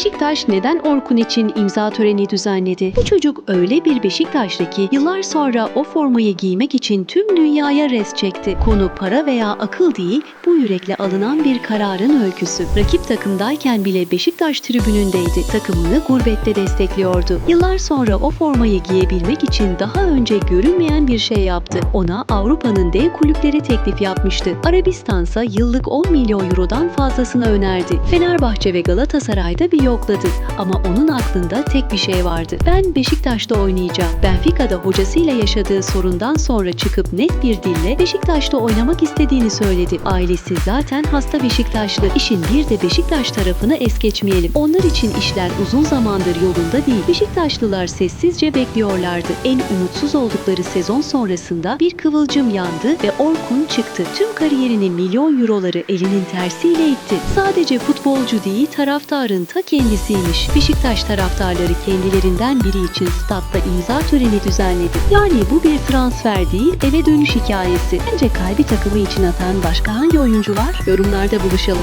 Beşiktaş neden Orkun için imza töreni düzenledi? Bu çocuk öyle bir Beşiktaşlı ki yıllar sonra o formayı giymek için tüm dünyaya res çekti. Konu para veya akıl değil, bu yürekle alınan bir kararın öyküsü. Rakip takımdayken bile Beşiktaş tribünündeydi. Takımını gurbette destekliyordu. Yıllar sonra o formayı giyebilmek için daha önce görünmeyen bir şey yaptı. Ona Avrupa'nın dev kulüpleri teklif yapmıştı. Arabistansa yıllık 10 milyon eurodan fazlasını önerdi. Fenerbahçe ve Galatasaray'da bir yokladı. Ama onun aklında tek bir şey vardı. Ben Beşiktaş'ta oynayacağım. Benfica'da hocasıyla yaşadığı sorundan sonra çıkıp net bir dille Beşiktaş'ta oynamak istediğini söyledi. Ailesi zaten hasta Beşiktaşlı. İşin bir de Beşiktaş tarafını es geçmeyelim. Onlar için işler uzun zamandır yolunda değil. Beşiktaşlılar sessizce bekliyorlardı. En umutsuz oldukları sezon sonrasında bir kıvılcım yandı ve Orkun çıktı. Tüm kariyerini milyon euroları elinin tersiyle itti. Sadece futbolcu değil taraftarın ta kendisiymiş. Beşiktaş taraftarları kendilerinden biri için statta imza töreni düzenledi. Yani bu bir transfer değil eve dönüş hikayesi. Bence kalbi takımı için atan başka hangi oyuncu var? Yorumlarda buluşalım.